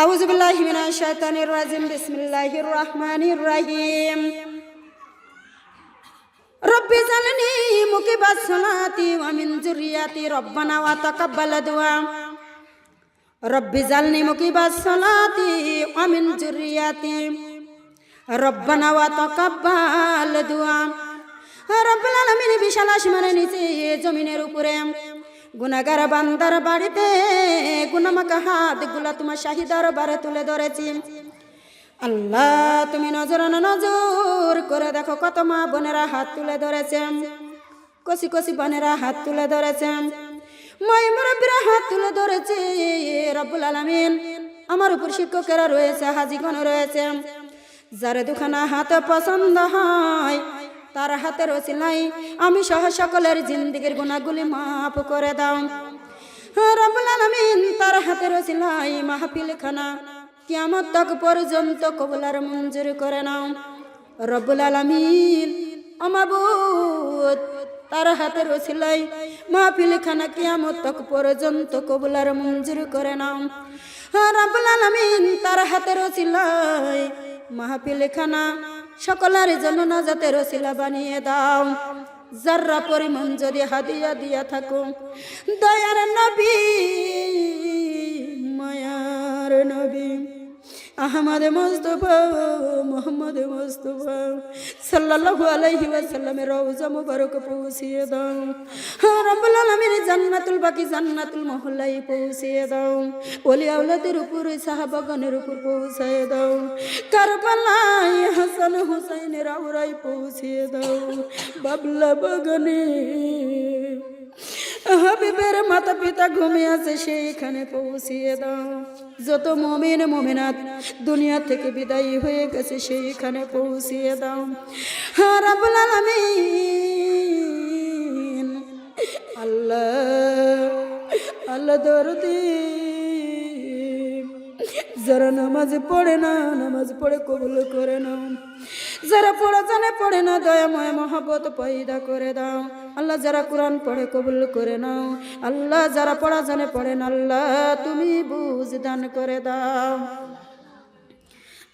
أعوذ بالله من الشيطان الرجيم بسم الله الرحمن الرحيم رب اجعلني مقيم الصلاة ومن ذريتي ربنا وتقبل دعاء رب اجعلني مقيم الصلاة ومن ذريتي ربنا وتقبل دعاء রব্বুল আলামিন বিশাল আসমানের নিচে জমিনের উপরে গুনাগার বান্দার বাড়িতে হাতগুলা তোমার শাহিদার বারে তুলে ধরেছি। আল্লাহ, তুমি নজর নজর করে দেখো কত মা বোনেরা হাত তুলে ধরেছে। কষি কষি বোনেরা হাত তুলে ধরেছে। মাই মুরব্বীরা হাত তুলে ধরেছে। রব্বুল আলামিন, আমার উপর শিক্ষকেরা রয়েছে, হাজিগণ রয়েছে। যারে দুখানা হাতে পছন্দ হয় তার হাতের ওসিলাই আমি সহ সকলের জিন্দিগির গুণাগুলি মাফ করে দাও। রব্বুল আলামিন তার হাতের ওসিলাই মাহফিল খানা কিয়ামত তক পর্যন্ত কবুলার মঞ্জুর করে নাও। রব্বুল আলামিন আমাবুত তার হাতের ওসিলাই মাহফিল খানা কিয়ামত তক পর্যন্ত কবুলার মঞ্জুর করে নাও। রব্বুল আলামিন তার হাতের ওসিলাই মাহফিল খানা সকলের জন্য নাজাতের রসিলা বানিয়ে দাও। যারা পরিমাণ যদি হাদিয়া দিয়া থাকো দয়ার নবী, মায়ার নবী। আহমদ মুস্তফা, মোহাম্মদ মুস্তফা, সাল্লাল্লাহু আলাইহি ওয়াসাল্লামের রওজা মুবারক পৌঁছিয়ে দাও। রব্বুল আলামিন জান্নাতুল বাকি জান্নাতুল মহল্লায় পৌঁছিয়ে দাও। ওলি আওলাদের উপর, সাহাবাগণের উপর পৌঁছায় দাও। কারবালায় হাসান হুসাইনের আওরাই পৌঁছিয়ে দাও। বাবলা বাগানে হাবিবের মাতা পিতা ঘুমিয়ে আছে, সেইখানে পৌঁছিয়ে দাও। যত মমিন, মমিনাত দুনিয়া থেকে বিদায়ী হয়ে গেছে, সেইখানে পৌঁছিয়ে দাও। হ্যাঁ রাবুল আলামিন। আল্লাহ আল্লাহ দরদি। যারা নামাজ পড়ে না, নামাজ পড়ে কবুল করে না যারা পড়া জানে পড়ে না দয়াময় মহাবত পয়দা করে দাও। আল্লাহ যারা কোরআন পড়ে কবুল করে নাও। আল্লাহ যারা পড়া জানে পড়ে না, আল্লাহ তুমি বুঝ দান করে দাও।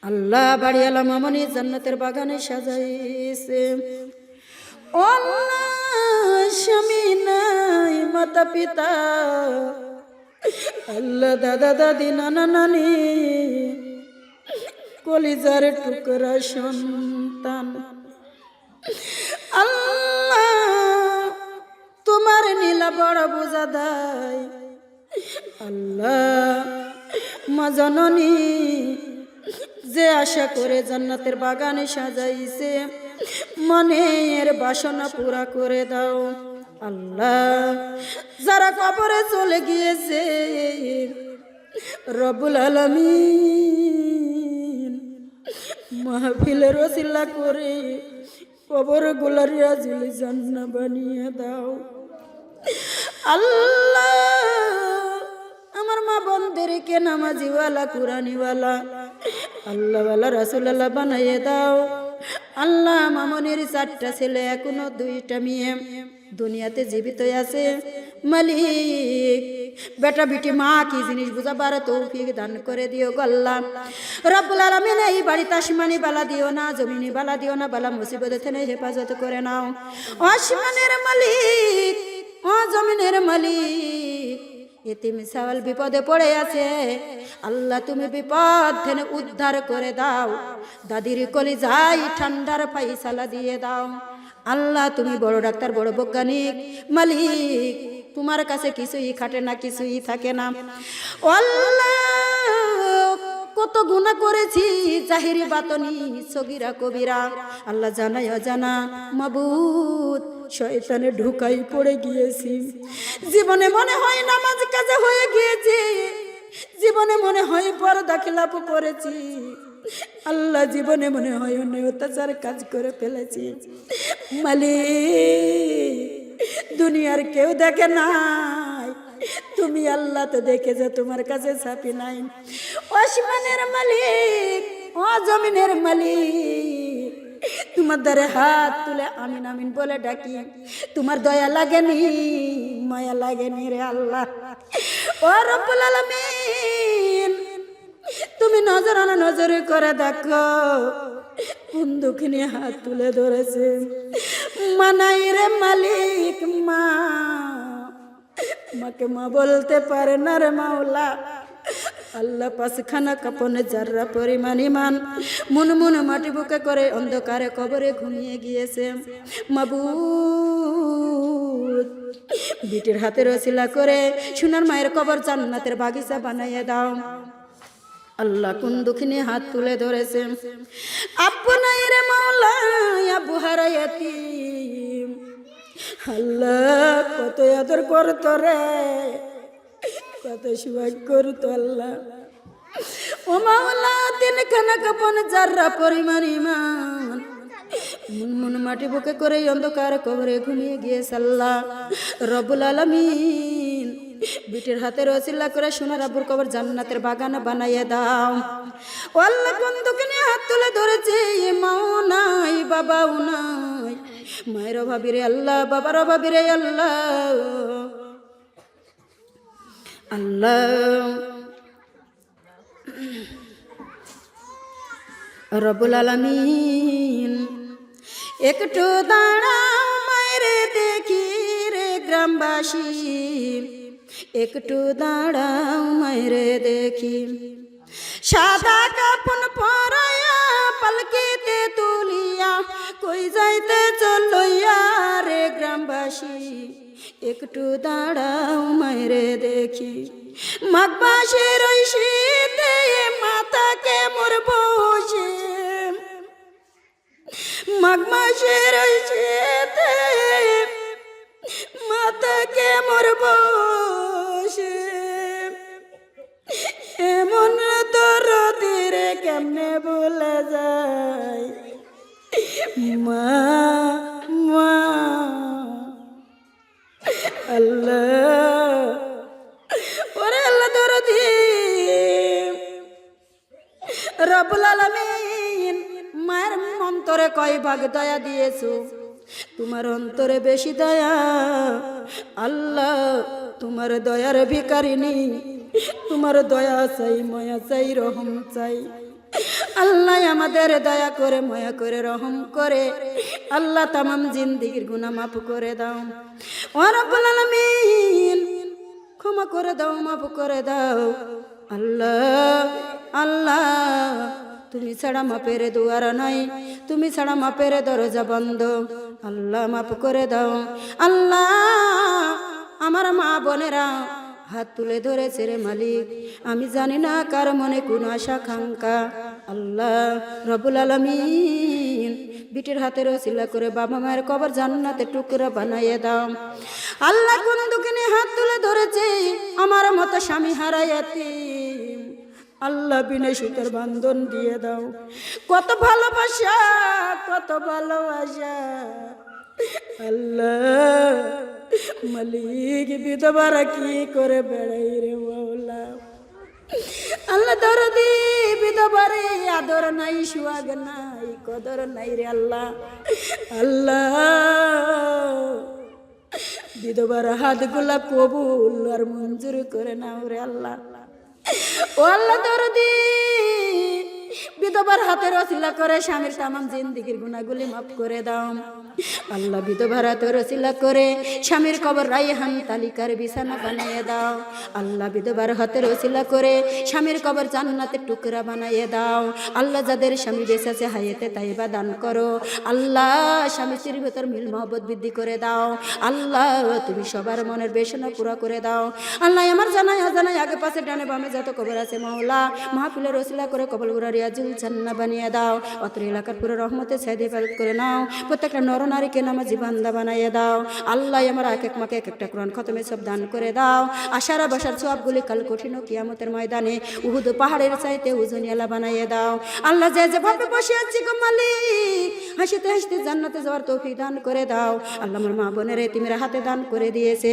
আল্লাহ বাড়ি আলা মামনি জান্নাতের বাগানে সাজাইছে। স্বামী নাই, মাতা পিতা। আল্লাহ দাদা দাদি, নানা নানি, কলিজার টুকরা সন্তান। আল্লাহ তোমার নীলা বড় বোঝা দেয় আল্লাহ, মা জননী, যে আশা করে জান্নাতের বাগানে সাজাইছে, মনের বাসনা পুরা করে দাও। আল্লাহ, যারা কবরে চলে গিয়েছে, রবুল আলমিন মাহফিলের রসিল্লা করে কবর গোলার রাজুলি জান্না বানিয়ে দাও। আল্লাহ, আমার মা বন্ধুরকে নামাজিওয়ালা কুরানিওয়ালা আল্লাহওয়ালা রাসুল্লাহ বানাইয়ে দাও। আল্লাহ মামনির চারটা ছেলে, এখনও দুইটা মেয়ে। দুনিয়াতে জীবিত আছে। মালিক, বেটা বিটি, মা, কি জিনিস বুঝাবার তৌফিক দান করে দিও গল্লা রব্বুল আলামিন, এই বাড়িতে আসমানি বালা দিও না, জমিনি বালা দিও না, বালা মুসিবত থেকে হেফাজত করে নাও। আসমানের মালিক ও জমিনের মালিক। এতিম সাওয়াল বিপদে পড়ে আছে। আল্লাহ তুমি বিপদ থেকে উদ্ধার করে দাও। দাদির কলি যাই ঠান্ডার ফাইসালা দিয়ে দাও। আল্লাহ তুমি বড় ডাক্তার, বড় বৈজ্ঞানিক, মালিক। তোমার কাছে কিছুই খাটে না, কিছুই থাকে না। আল্লাহ, কত গুণা করেছি, জাহিরি বাতনি, সগিরা কবিরা। আল্লাহ জানাই অজানা মাবুদ। শয়তানে ঢুকাই পড়ে গিয়েছি। জীবনে মনে হয় নামাজ কাজে হয়ে গিয়েছি। জীবনে মনে হয় পর্দা খিলাপ করেছি। আল্লাহ জীবনে মনে হয় অন্য অত্যাচার কাজ করে ফেলেছি। মালিক, দুনিয়ার কেউ দেখে নাই। তুমি আল্লাহ তো দেখে যে তোমার কাছে ছাপি নাই। আসমানের মালিক ও জমিনের মালিক। তোমার দ্বারে হাত তুলে আমিন আমিন বলে ডাকি। তোমার দয়া লাগেনি, মায়া লাগেনি রে আল্লাহ। ও রব্বুল আলামিন, তুমি নজর আনা নজরে করে দেখো, কোন দুঃখিনী হাত তুলে ধরেছে। মানাই রে মালিক, মা। মাকে মা বলতে পারে না রে মাওলা। আল্লাহ পাশখানা কাপনে যাররা পরিমাণ ইমান, মন মন মাটি বুকে করে অন্ধকারে কবরে ঘুমিয়ে গিয়েছে। মাবু বিটির হাতে রসিলা করে সোনার মায়ের কবর জান্নাতের বাগিচা বানাইয়ে দাও। আল্লাহ কোন দুঃখিনী হাত তুলে ধরেছে। নাই রে মাওলা হারাইয়াতি আল্লাহ কত আদর করতো রে। কত করতো আল্লাহ। ও মাওলা দিন খানা কাপন যাররা পরিমাণ ইমান। মন মন মাটি বুকে করে অন্ধকার কবরে ঘুমিয়ে গিয়েছে আল্লাহ। রবুল আলমিন, বিটির হাতে রসিল্লা করে সোনার আব্বুর কবর জান্নাতের বাগান বানাইয়ে দাও। ও আল্লাহ নিয়ে হাত তুলে ধরেছে মাও নাই, বাবাও নাই। মায়ের অভাবী রে আল্লাহ, বাবার অভাবী রে আল্লাহ। আল্লাহ রবুল আলমিন একটু দাঁড়াও মায়েরে দেখি রে গ্রামবাসী। একটু দাঁড়াও, মায়েরে দেখি। সাদা কাপন পরায়া, পালকিতে তুলিয়া, কই যাইতে চলইয়া রে গ্রামবাসী। একটু দাঁড়াও মায়েরে দেখি। মাঘবাসের ওই শীতে মাথাকে মোর বসে মাঘ মাসের ওই শীতে মাথাকে মোর বসে এমন তোর তীরে কেমনে বলে যায় মা অন্তরে কয় ভাগ দয়া দিয়েছ? তোমার অন্তরে বেশি দয়া। আল্লাহ, তোমার দয়ার ভিকারিনী তোমার দয়া চাই, ময়া চাই, রহম চাই। আল্লাহ আমাদের দয়া করে, ময়া করে, রহম করে। আল্লাহ তামাম জিন্দিগির গুনাহ মাফ করে দাও। আলামিন, ক্ষমা করে দাও, মাফ করে দাও। আল্লাহ আল্লাহ তুমি ছাড়া মাপের দুয়ার নাই, তুমি ছাড়া মাপের দরজা বন্ধ। আল্লাহ মাপ করে দাও। আল্লাহ, আমার মা বোনেরা, হাত তুলে ধরেছে রে মালিক। আমি জানি না কার মনে কোন আশা খাঙ্কা আল্লাহ রবুল আলমিন বিটির হাতে রসিলা করে বাবা মায়ের কবর জান্নাতে টুকরা বানাইয়ে দাও। আল্লাহ কোন দোকানে হাত তুলে ধরেছে, আমার মতো স্বামী হারাইয়াতি আল্লাহ বিনে সুতের বান্ধন দিয়ে দাও। কত ভালোবাসা কত ভালোবাসা। আল্লাহ, মালিক, বিধবারা কি করে বেড়াই রে মাওলা। আল্লাহ দরদি, বিধবারে আদর নাই, সুয়াগ নাই, কদর নাই রে আল্লাহ। আল্লাহ, বিধবার হাতগুলা কবুল আর মঞ্জুর করে নাও রে আল্লাহ। ও আল্লাহ দরদি। বিধবার হাতের রসিলা করে স্বামীর তামাম জিন্দিগির গুণাগুলি মাফ করে দাও। আল্লাহ বিধবার হাতের রসিলা করে স্বামীর কবর রাইহান তালিকার বিছানা বানিয়ে দাও। আল্লাহ বিধবার হাতের রসিলা করে স্বামীর কবর জান্নাতের টুকরা বানিয়ে দাও। আল্লাহ যাদের স্বামী বেঁচে আছে হাইয়েতে তাইবা দান করো। আল্লাহ স্বামী স্ত্রীর ভেতর মিল মহব্বত বৃদ্ধি করে দাও। আল্লাহ তুমি সবার মনের বেসনা পুরা করে দাও। আল্লাহ আমার জানাই অজানাই আগে পাশে ডানে বামে যত কবর আছে মাওলা। মাহফিলের রসিলা করে কবল গুড়া রিয়াজুল জান্না বানিয়ে দাও। অত্র এলাকার পুরো রহমতে সাইদ হেফাজত করে নাও। প্রত্যেকটা নর নারীকে নামাজি বান্দা বানাইয়ে দাও। আল্লাহ আমার এক এক মাকে এক একটা কোরআন খতমে সব দান করে দাও। আশারা বসার সবগুলি কাল কঠিন কিয়ামতের ময়দানে উহুদ পাহাড়ের চাইতে উজনিয়ালা বানাইয়ে দাও। আল্লাহ যে যেভাবে বসে আছি গো মালিক, হাসিতে হাসিতে জান্নাতে যাওয়ার তৌফিক দান করে দাও। আল্লাহ আমার মা বোনের তিমির হাতে দান করে দিয়েছে।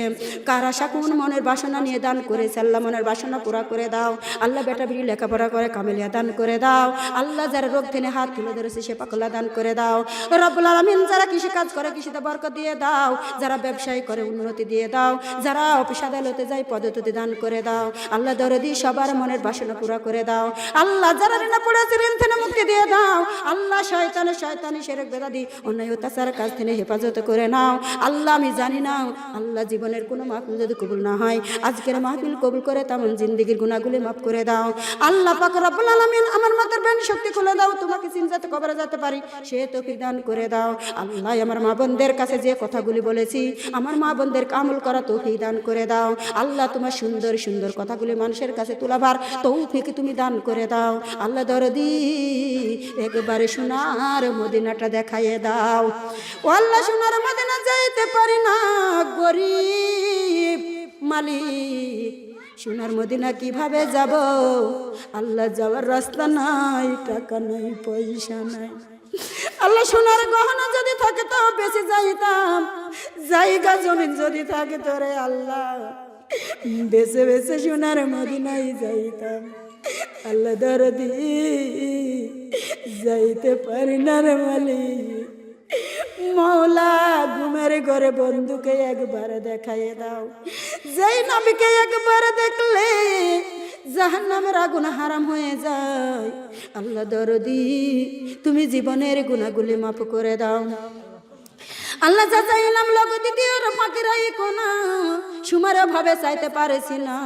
কার আশা, কোন মনের বাসনা নিয়ে দান করেছে, আল্লাহ মনের বাসনা পুরা করে দাও। আল্লাহ বেটা বিড়ি লেখাপড়া করে কামেলিয়া দান করে দাও। আল্লাহ যারা রোগ থেকে হাত তুলে ধরেছে, সে পাকলা দান করে দাও। রব্বুল আলামিন যারা কৃষি কাজ করে, কৃষিতে বরকত দিয়ে দাও। যারা ব্যবসায়ী করে, উন্নতি দিয়ে দাও। যারা অফিস আদালতে যায় পদ্ধতি দান করে দাও। আল্লাহ দরদি সবার মনের বাসনা পুরা করে দাও। আল্লাহ যারা ঋণে পড়েছে ঋণ থেকে মুক্তি দিয়ে দাও। আল্লাহ শয়তানে, শয়তানি সেরেক বেদাদি, অন্যায় অত্যাচার কাজ থেকে হেফাজত করে নাও। আল্লাহ আমি জানি না, আল্লাহ জীবনের কোনো মাহফিল যদি কবুল না হয়, আজকের মাহফিল কবুল করে তেমন জিন্দিগির গুণাগুলি মাফ করে দাও। আল্লাহ পাক রব্বুল আলামিন আমার মাথার ব্যান শক্তি খুলে দাও, তোমাকে চিন্তাতে কবরে যেতে পারি। সে তৌফিক দান করে দাও। আল্লাহ আমার মা বোনদের কাছে যে কথাগুলি বলেছি, আমার মা বোনদের আমল করা তৌফিক দান করে দাও। আল্লাহ তোমার সুন্দর সুন্দর কথাগুলি মানুষের কাছে তুলাবার তৌফিক তুমি দান করে দাও। আল্লাহ দরদি, একবারে সোনার মদিনাটা দেখাইয়ে দাও। ও আল্লাহ, সোনার মদিনা যাইতে পারি না, গরিব মালিক। সোনার মদিনা কীভাবে যাব? আল্লাহ যাওয়ার রাস্তা নাই, টাকা নাই, পয়সা নাই। আল্লাহ সোনার গহনা যদি থাকে তো বেশি যাইতাম। জায়গা জমিন যদি থাকে তোরে আল্লাহ বেছে বেছে সোনার মদিনাই যাইতাম। আল্লাহ দরদি, যাইতে পারি না রে মালিক। মৌলা, ঘুমের ঘরে বন্ধুকে একবার দেখাইয়ে দাও। যেই নবীকে একবার দেখলে জাহান্নামের আগুন হারাম হয়ে যায়। আল্লাহ দরদি, তুমি জীবনের গুণাগুলি মাফ করে দাও। আল্লাহ যা চাইলাম লগ দ্বিতীয় ফাঁকিরাই কোনা সুমারে ভাবে চাইতে পারেছি না।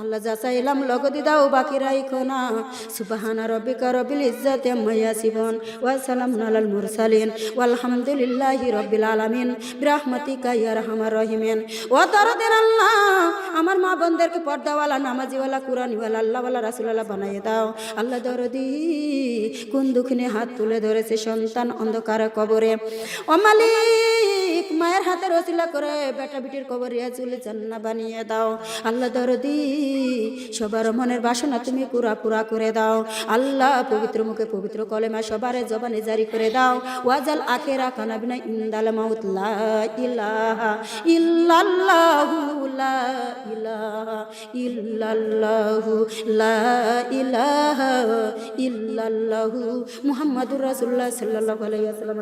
আল্লাহ যা চাইলাম লগদি দাও, বাকি রাইখো না। সুবাহানা রব্বিকা রবিল ইজ্জাতে মাইয়া ওয়া সালামুন আলাল মুরসালিন, ওয়ালহামদুলিল্লাহি রব্বিল আলামিন। বিরহমাতিকা ইয়া রাহমার রহিমিন। ও দরদের আল্লাহ, আমার মা বোনদেরকে পর্দাওয়ালা, নামাজিওয়ালা, কুরআনিওয়ালা, আল্লাহওয়ালা, রাসূলওয়ালা বানাইয়ে দাও। আল্লাহ দরদি কোন দুঃখিনে হাত তুলে ধরেছে সন্তান অন্ধকার কবরে। ও মালিক মায়ের হাতের ওসিলা করে বেটা বিটির কবর রিয়াজুল জান্না বানিয়ে দাও। আল্লাহ দরদি, সবার মনের বাসনা তুমি পুরা পুরা করে দাও। আল্লাহ পবিত্র মুখে পবিত্র কলেমা সবার জবানে জারি করে দাও। ওয়াজাল আখেরা কানাবিনা ইন্দাল মাউত, লা ইলাহা ইল্লাল্লাহু, লা ইলাহা ইল্লাল্লাহু, লা ইলাহা ইল্লাল্লাহু মুহাম্মাদুর রাসূলুল্লাহ সাল্লাল্লাহু আলাইহি ওয়াসাল্লাম।